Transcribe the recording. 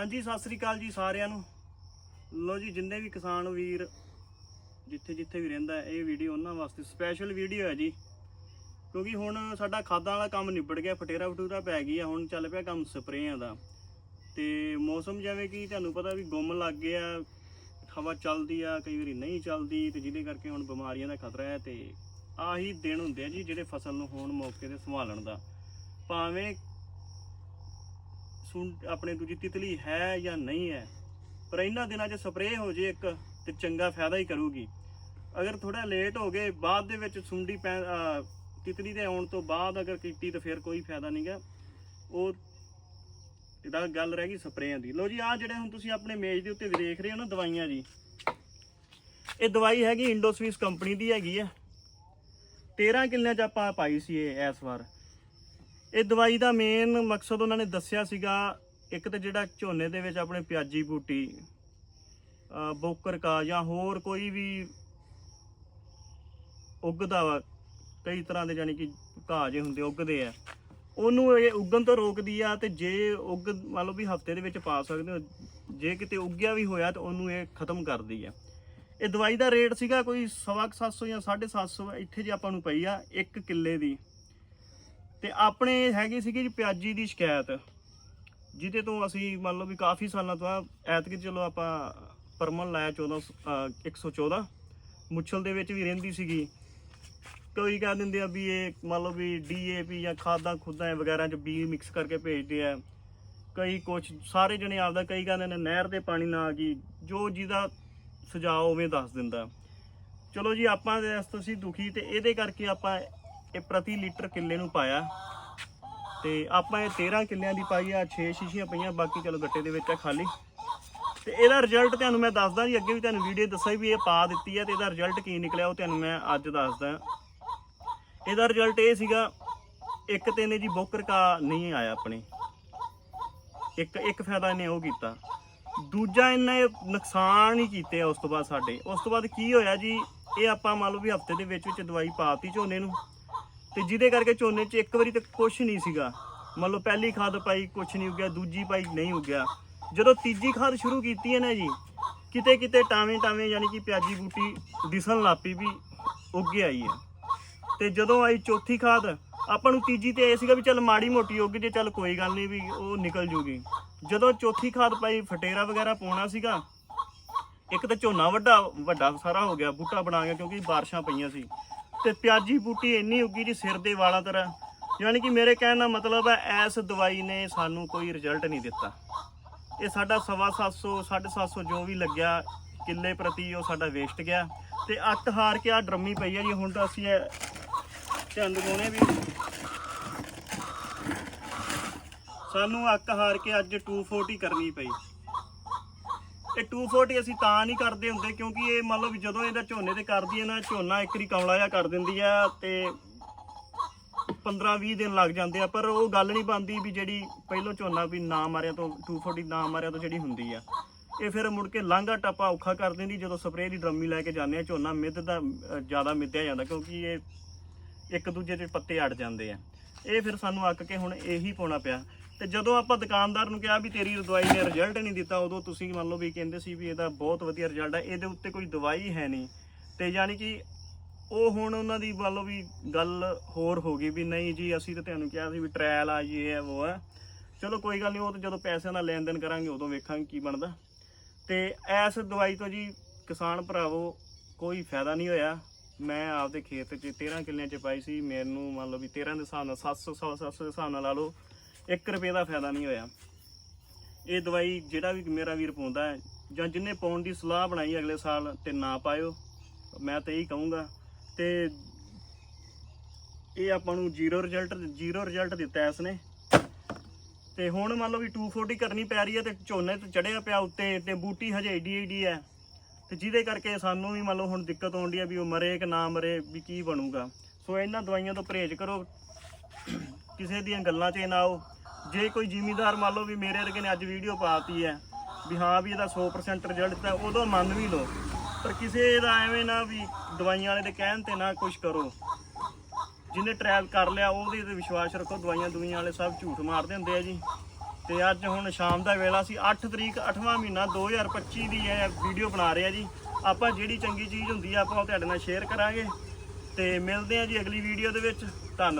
ਹਾਂਜੀ, ਸਤਿ ਸ੍ਰੀ ਅਕਾਲ ਜੀ ਸਾਰਿਆਂ ਨੂੰ। ਲੋ ਜੀ, ਜਿੰਨੇ ਵੀ ਕਿਸਾਨ ਵੀਰ ਜਿੱਥੇ ਜਿੱਥੇ ਵੀ ਰਹਿੰਦਾ ਇਹ ਵੀਡੀਓ ਉਹਨਾਂ ਵਾਸਤੇ ਸਪੈਸ਼ਲ ਵੀਡੀਓ ਹੈ ਜੀ। ਕਿਉਂਕਿ ਹੁਣ ਸਾਡਾ ਖਾਦਾਂ ਵਾਲਾ ਕੰਮ ਨਿਬੜ ਗਿਆ, ਫਟੇਰਾ ਫਟੂਰਾ ਪੈ ਗਈ ਆ ਹੁਣ ਚੱਲ ਪਿਆ ਕੰਮ ਸਪਰੇਆਂ ਦਾ। ਤੇ ਮੌਸਮ ਜਿਵੇਂ ਕਿ ਤੁਹਾਨੂੰ ਪਤਾ ਵੀ ਗੁੰਮ ਲੱਗ ਗਿਆ, ਹਵਾ ਚੱਲਦੀ ਆ, ਕਈ ਵਾਰੀ ਨਹੀਂ ਚੱਲਦੀ, ਤੇ ਜਿਹਦੇ ਕਰਕੇ ਹੁਣ ਬਿਮਾਰੀਆਂ ਦਾ ਖਤਰਾ ਹੈ, ਤੇ ਆਹੀ ਦਿਨ ਹੁੰਦੇ ਆ ਜੀ ਜਿਹੜੇ ਫਸਲ ਨੂੰ ਹੋਣ ਮੌਕੇ ਤੇ ਸੰਭਾਲਣ ਦਾ। ਭਾਵੇਂ ਆਪਣੇ ਦੂਜੀ ਤਿਤਲੀ ਹੈ ਜਾਂ ਨਹੀਂ ਹੈ, ਪਰ ਇਹਨਾਂ ਦਿਨਾਂ 'ਚ ਸਪਰੇਅ ਹੋ ਜੇ ਇੱਕ ਤੇ ਚੰਗਾ ਫਾਇਦਾ ਹੀ ਕਰੂਗੀ। ਅਗਰ ਥੋੜਾ ਲੇਟ ਹੋ ਗਏ, ਬਾਅਦ ਦੇ ਵਿੱਚ ਸੁੰਡੀ ਪੈ, ਅਹ, ਤਿਤਲੀ ਦੇ ਆਉਣ ਤੋਂ ਬਾਅਦ ਅਗਰ ਕੀਤੀ ਤਾਂ ਫਿਰ ਕੋਈ ਫਾਇਦਾ ਨਹੀਂਗਾ ਉਹ ਇਹਦਾ ਗੱਲ ਰਹਿ ਗਈ ਸਪਰੇਆਂ ਦੀ। ਲੋ ਜੀ ਆ ਜਿਹੜੇ ਹੁਣ ਤੁਸੀਂ ਆਪਣੇ ਮੇਜ਼ ਦੇ ਉੱਤੇ ਦੇਖ ਰਹੇ ਹੋ ਨਾ ਦਵਾਈਆਂ ਜੀ, ਇਹ ਦਵਾਈ ਹੈਗੀ ਇੰਡੋਸਵੀਸ ਕੰਪਨੀ ਦੀ ਹੈਗੀ ਆ। 13 ਕਿੱਲਿਆਂ 'ਚ ਆਪਾਂ ਪਾਈ ਸੀ ਇਹ ਇਸ ਵਾਰ ਇਹ ਦਵਾਈ ਦਾ ਮੇਨ ਮਕਸਦ ਉਹਨਾਂ ਨੇ ਦੱਸਿਆ ਸੀਗਾ, ਇੱਕ ਤਾਂ ਜਿਹੜਾ ਝੋਨੇ ਦੇ ਵਿੱਚ ਆਪਣੇ ਪਿਆਜੀ ਬੂਟੀ ਬੋਕਰ ਕਾ ਜਾਂ ਹੋਰ ਕੋਈ ਵੀ ਉੱਗਦਾ ਵਾ, ਕਈ ਤਰ੍ਹਾਂ ਦੇ ਜਾਨੀ ਕਿ ਘਾਹ ਜੇ ਹੁੰਦੇ ਉੱਗਦੇ ਆ, ਉਹਨੂੰ ਇਹ ਉੱਗਣ ਤੋਂ ਰੋਕਦੀ ਆ ਤੇ ਜੇ ਉੱਗ, ਮੰਨ ਲਓ ਵੀ ਹਫ਼ਤੇ ਦੇ ਵਿੱਚ ਪਾ ਸਕਦੇ ਹੋ, ਜੇ ਕਿਤੇ ਉੱਗਿਆ ਵੀ ਹੋਇਆ ਤਾਂ ਉਹਨੂੰ ਇਹ ਖਤਮ ਕਰਦੀ ਆ। ਇਹ ਦਵਾਈ ਦਾ ਰੇਟ ਸੀਗਾ ਕੋਈ ਸਵਾ ਕੁ 700 ਜਾਂ 750 ਇੱਥੇ ਜੇ ਆਪਾਂ ਨੂੰ ਪਈ ਆ 1 ਕਿੱਲੇ ਦੀ। ਤੇ ਆਪਣੇ ਹੈਗੀ ਸੀਗੀ ਜੀ ਪਿਆਜੀ ਦੀ ਸ਼ਿਕਾਇਤ, ਜਿਹਦੇ ਤੋਂ ਅਸੀਂ ਮੰਨ ਲਓ ਵੀ ਕਾਫੀ ਸਾਲਾਂ ਤੋਂ ਐਤਕੀ ਚਲੋ ਆਪਾਂ ਪਰਮਲ ਲਾਇਆ 14 ਅਹ 114 ਮੁੱਛਲ ਦੇ ਵਿੱਚ ਵੀ ਰਹਿੰਦੀ ਸੀਗੀ। ਕੋਈ ਕਹਿ ਦਿੰਦੇ ਆ ਵੀ ਇਹ ਮੰਨ ਲਓ ਵੀ ਡੀਏਪੀ ਜਾਂ ਖਾਦਾਂ ਖੁਦਾਂ ਵਗੈਰਾ ਚ ਬੀ ਮਿਕਸ ਕਰਕੇ ਭੇਜਦੇ ਆ। ਕਈ ਕੁਛ, ਸਾਰੇ ਜਣੇ ਆਪਦਾ ਕਈ ਕਹਿੰਦੇ ਨੇ ਨਹਿਰ ਦੇ ਪਾਣੀ ਨਾਲ ਆ ਗਈ, ਜੋ ਜਿਹਦਾ ਸੁਝਾਅ ਉਵੇਂ ਦੱਸ ਦਿੰਦਾ। ਚਲੋ ਜੀ ਆਪਾਂ ਦੇ ਇਸ ਤੋਂ ਅਸੀਂ ਦੁਖੀ ਤੇ ਇਹਦੇ ਕਰਕੇ ਆਪਾਂ ਇਹ ਪ੍ਰਤੀ ਲੀਟਰ ਕਿੱਲੇ ਨੂੰ ਪਾਇਆ। ਤੇ ਆਪਾਂ ਇਹ 13 ਕਿੱਲਿਆਂ ਦੀ ਪਾਈ ਆ 6 ਸ਼ੀਸ਼ੀਆਂ ਪਈਆਂ, ਬਾਕੀ ਚਲੋ ਗੱਟੇ ਦੇ ਵਿੱਚ ਆ ਖਾਲੀ। ਤੇ ਇਹਦਾ ਰਿਜ਼ਲਟ ਤੁਹਾਨੂੰ ਮੈਂ ਦੱਸਦਾ ਜੀ, ਅੱਗੇ ਵੀ ਤੁਹਾਨੂੰ ਵੀਡੀਓ ਦੱਸਿਆ ਵੀ ਇਹ ਪਾ ਦਿੱਤੀ ਹੈ ਤੇ ਇਹਦਾ ਰਿਜ਼ਲਟ ਕੀ ਨਿਕਲਿਆ ਉਹ ਤੁਹਾਨੂੰ ਮੈਂ ਅੱਜ ਦੱਸਦਾ। ਇਹਦਾ ਰਿਜ਼ਲਟ ਇਹ ਸੀਗਾ, ਇੱਕ ਤੇ ਇਹਨੇ ਜੀ ਬੋਕਰ ਕਾ ਨਹੀਂ ਆਇਆ ਆਪਣੇ। ਇੱਕ ਇੱਕ ਫਾਇਦਾ ਇਹਨੇ ਉਹ ਕੀਤਾ। ਦੂਜਾ ਇਹਨੇ ਨੁਕਸਾਨ ਹੀ ਕੀਤੇ ਉਸ ਤੋਂ ਬਾਅਦ ਸਾਡੇ। ਉਸ ਤੋਂ ਬਾਅਦ ਕੀ ਹੋਇਆ ਜੀ, ਇਹ ਆਪਾਂ ਮੰਨ ਲਓ ਵੀ ਹਫ਼ਤੇ ਦੇ ਵਿੱਚ ਵਿੱਚ ਦਵਾਈ ਪਾਤੀ ਝੋਨੇ ਨੂੰ। ਤੇ ਜਿਹਦੇ ਕਰਕੇ ਝੋਨੇ 'ਚ ਇੱਕ ਵਾਰੀ ਤੇ ਕੁਝ ਨਹੀਂ ਸੀਗਾ। ਮੰਨ ਲਓ ਪਹਿਲੀ ਖਾਦ ਪਾਈ ਕੁਝ ਨਹੀਂ ਉੱਗਿਆ, ਦੂਜੀ ਪਾਈ, ਨਹੀਂ ਉੱਗਿਆ। ਜਦੋਂ ਤੀਜੀ ਖਾਦ ਸ਼ੁਰੂ ਕੀਤੀ ਹੈ ਨਾ ਜੀ ਕਿਤੇ ਕਿਤੇ ਟਾਵੇਂ ਟਾਵੇਂ ਯਾਨੀ ਕਿ ਪਿਆਜੀ ਬੂਟੀ ਦਿਸਣ ਲੱਪੀ ਵੀ ਉੱਗ ਆਈ ਹੈ ਤੇ ਜਦੋਂ ਆਈ ਚੌਥੀ ਖਾਦ, ਆਪਾਂ ਨੂੰ ਤੀਜੀ ਤੇ ਇਹ ਸੀਗਾ ਵੀ ਚੱਲ ਮਾੜੀ ਮੋਟੀ ਉੱਗ ਜੇ, ਚੱਲ ਕੋਈ ਗੱਲ ਨਹੀਂ ਵੀ ਉਹ ਨਿਕਲ ਜੂਗੀ। ਜਦੋਂ ਚੌਥੀ ਖਾਦ ਪਾਈ, ਫਟੇਰਾ ਵਗੈਰਾ ਪਾਉਣਾ ਸੀਗਾ, ਇੱਕ ਤਾਂ ਝੋਨਾ ਵੱਡਾ ਵੱਡਾ ਸਾਰਾ ਹੋ ਗਿਆ, ਬੂਟਾ ਬਣਾ ਗਿਆ ਕਿਉਂਕਿ ਬਾਰਿਸ਼ਾਂ ਪਈਆਂ ਸੀ। ਤੇ ਪਿਆਜੀ ਬੂਟੀ ਇੰਨੀ ਉੱਗੀ ਜੀ ਸਿਰ ਦੇ ਵਾਲਾਂ ਤਰ੍ਹਾਂ। ਯਾਨੀ ਕਿ ਮੇਰੇ ਕਹਿਣ ਦਾ ਮਤਲਬ ਹੈ ਇਸ ਦਵਾਈ ਨੇ ਸਾਨੂੰ ਕੋਈ ਰਿਜ਼ਲਟ ਨਹੀਂ ਦਿੱਤਾ। ਇਹ ਸਾਡਾ ਸਵਾ 700 750 ਜੋ ਵੀ ਲੱਗਿਆ ਕਿੱਲੇ ਪ੍ਰਤੀ ਉਹ ਸਾਡਾ ਵੇਸਟ ਗਿਆ। ਤੇ ਅੱਟ ਹਾਰ ਕੇ ਆ ਡਰਮੀ ਪਈ ਹੈ ਜੀ, ਹੁਣ ਤਾਂ ਅਸੀਂ ਇਹ ਧਿਆਨ ਵੀ। ਸਾਨੂੰ ਅੱਕ ਹਾਰ ਕੇ ਅੱਜ 240 ਕਰਨੀ ਪਈ। ਇਹ 240 ਅਸੀਂ ਤਾਂ ਨਹੀਂ ਕਰਦੇ ਹੁੰਦੇ, ਕਿਉਂਕਿ ਇਹ ਮੰਨ ਲਓ ਵੀ ਜਦੋਂ ਇਹਦਾ ਝੋਨੇ ਤੇ ਕਰਦੀ ਹੈ ਨਾ, ਝੋਨਾ ਇੱਕ ਵਾਰੀ ਕਮਲਾ ਜਿਹਾ ਕਰ ਦਿੰਦੀ ਆ ਤੇ 15-20 ਦਿਨ ਲੱਗ ਜਾਂਦੇ ਆ, ਪਰ ਉਹ ਗੱਲ ਨਹੀਂ ਬਣਦੀ ਵੀ ਜਿਹੜੀ ਪਹਿਲੋਂ ਝੋਨਾ ਵੀ ਨਾ ਮਾਰਿਆ ਤੋਂ 240 ਨਾ ਮਾਰਿਆ ਤੋਂ ਜਿਹੜੀ ਹੁੰਦੀ ਆ। ਇਹ ਫਿਰ ਮੁੜ ਕੇ ਲਾਂਘਾ ਟੱਪਾ ਔਖਾ ਕਰ ਦਿੰਦੀ, ਜਦੋਂ ਸਪਰੇਅ ਦੀ ਡਰਮੀ ਲੈ ਕੇ ਜਾਂਦੇ ਆ, ਝੋਨਾ ਮਿੱਧ ਦਾ ਜ਼ਿਆਦਾ ਮਿੱਧਿਆ ਜਾਂਦਾ, ਕਿਉਂਕਿ ਇਹ ਇੱਕ ਦੂਜੇ ਦੇ ਪੱਤੇ ਅੜ ਜਾਂਦੇ ਆ। ਇਹ ਫਿਰ ਸਾਨੂੰ ਅੱਕ ਕੇ ਹੁਣ ਇਹੀ ਪਾਉਣਾ ਪਿਆ। ਤੇ ਜਦੋਂ ਆਪਾਂ ਦੁਕਾਨਦਾਰ ਨੂੰ ਕਿਹਾ ਵੀ ਤੇਰੀ ਦਵਾਈ ਨੇ ਰਿਜ਼ਲਟ ਨਹੀਂ ਦਿੱਤਾ, ਉਦੋਂ ਤੁਸੀਂ ਮੰਨ ਲਓ ਵੀ ਕਹਿੰਦੇ ਸੀ ਵੀ ਇਹਦਾ ਬਹੁਤ ਵਧੀਆ ਰਿਜ਼ਲਟ ਹੈ ਇਹਦੇ ਉੱਤੇ ਕੋਈ ਦਵਾਈ ਹੈ ਨਹੀਂ। ਤੇ ਯਾਨੀ ਕਿ ਉਹ ਹੁਣ ਉਹਨਾਂ ਦੀ ਮੰਨ ਲਓ ਵੀ ਗੱਲ ਹੋਰ ਹੋ ਗਈ ਵੀ ਨਹੀਂ ਜੀ, ਅਸੀਂ ਤਾਂ ਤੁਹਾਨੂੰ ਕਿਹਾ ਸੀ ਵੀ ਟ੍ਰਾਇਲ ਆ ਜੀ ਇਹ ਹੈ, ਉਹ ਹੈ। ਚਲੋ ਕੋਈ ਗੱਲ ਨਹੀਂ, ਉਹ ਤਾਂ ਜਦੋਂ ਪੈਸਿਆਂ ਦਾ ਲੈਣ ਦੇਣ ਕਰਾਂਗੇ, ਉਦੋਂ ਵੇਖਾਂਗੇ ਕੀ ਬਣਦਾ। ਤੇ ਐਸ ਦਵਾਈ ਤੋਂ ਜੀ ਕਿਸਾਨ ਭਰਾਵੋ, ਕੋਈ ਫਾਇਦਾ ਨਹੀਂ ਹੋਇਆ। ਮੈਂ ਆਪਦੇ ਖੇਤ 'ਚ 13 ਕਿੱਲਿਆਂ 'ਚ ਪਾਈ ਸੀ, ਮੈਨੂੰ ਮੰਨ ਲਓ ਵੀ 13 ਦੇ ਹਿਸਾਬ ਨਾਲ 700 ਸਵਾ 700 ਦੇ ਹਿਸਾਬ ਨਾਲ ਲਾ ਲਓ। 1 ਰੁਪਏ ਦਾ ਫਾਇਦਾ ਨਹੀਂ ਹੋਇਆ। ਇਹ ਦਵਾਈ ਜਿਹੜਾ ਵੀ ਮੇਰਾ ਵੀਰ ਪਾਉਂਦਾ ਹੈ, ਜਾਂ ਜਿੰਨੇ ਪਾਉਣ ਦੀ ਸਲਾਹ ਬਣਾਈ ਅਗਲੇ ਸਾਲ ਤੇ ਨਾ ਪਾਇਓ, ਮੈਂ ਤਾਂ ਇਹੀ ਕਹੂੰਗਾ। ਤੇ ਇਹ ਆਪਾਂ ਨੂੰ ਜ਼ੀਰੋ ਰਿਜ਼ਲਟ ਜ਼ੀਰੋ ਰਿਜ਼ਲਟ ਦਿੱਤਾ ਇਸ ਨੇ। ਤੇ ਹੁਣ ਮੰਨ ਲਓ ਵੀ 240 ਕਰਨੀ ਪੈ ਰਹੀ ਹੈ ਤੇ ਝੋਨੇ ਤੇ ਚੜਿਆ ਪਿਆ ਉੱਤੇ ਤੇ ਬੂਟੀ ਹਜੇ ਏਡੀ ਏਡੀ ਹੈ। ਤੇ ਜਿਹਦੇ ਕਰਕੇ ਸਾਨੂੰ ਵੀ ਮੰਨ ਲਓ ਹੁਣ ਦਿੱਕਤ ਆਉਂਦੀ ਹੈ ਵੀ ਉਹ ਮਰੇ ਕਿ ਨਾ ਮਰੇ ਵੀ ਕੀ ਬਣੂਗਾ। ਸੋ ਇਹਨਾਂ ਦਵਾਈਆਂ ਤੋਂ ਪਰਹੇਜ਼ ਕਰੋ। ਕਿਸੇ ਦੀਆਂ ਗੱਲਾਂ 'ਚ ਨਾ ਆਓ। ਜੇ ਕੋਈ ਜ਼ਿਮੀਦਾਰ ਮੰਨ ਲਓ ਵੀ ਮੇਰੇ ਵਰਗੇ ਨੇ ਅੱਜ ਵੀਡੀਓ ਪਾਤੀ ਹੈ ਵੀ ਹਾਂ ਵੀ ਇਹਦਾ 100% ਰਿਜ਼ਲਟ ਤਾਂ ਉਦੋਂ ਮੰਨ ਵੀ ਲਓ, ਪਰ ਕਿਸੇ ਦਾ ਐਵੇਂ ਨਾ ਵੀ ਦਵਾਈਆਂ ਵਾਲੇ ਦੇ ਕਹਿਣ ਤੇ ਨਾ ਕੁਝ ਕਰੋ। ਜਿਹਨੇ ਟ੍ਰਾਇਲ ਕਰ ਲਿਆ, ਉਹਦੇ ਤੇ ਵਿਸ਼ਵਾਸ ਰੱਖੋ, ਦਵਾਈਆਂ ਦੁਨੀਆਂ ਵਾਲੇ ਸਭ ਝੂਠ ਮਾਰਦੇ ਹੁੰਦੇ ਆ ਜੀ। ਤੇ ਅੱਜ ਹੁਣ ਸ਼ਾਮ ਦਾ ਵੇਲਾ ਸੀ 8 ਤਰੀਕ 8ਵਾਂ ਮਹੀਨਾ 2025 ਦੀ ਇਹ ਵੀਡੀਓ ਬਣਾ ਰਹੇ ਆ ਜੀ। ਆਪਾਂ ਜਿਹੜੀ ਚੰਗੀ ਚੀਜ਼ ਹੁੰਦੀ ਆ, ਆਪਾਂ ਉਹ ਤੁਹਾਡੇ ਨਾਲ ਸ਼ੇਅਰ ਕਰਾਂਗੇ। ਤੇ ਮਿਲਦੇ ਆ ਜੀ ਅਗਲੀ ਵੀਡੀਓ ਦੇ ਵਿੱਚ। ਧੰਨਵਾਦ।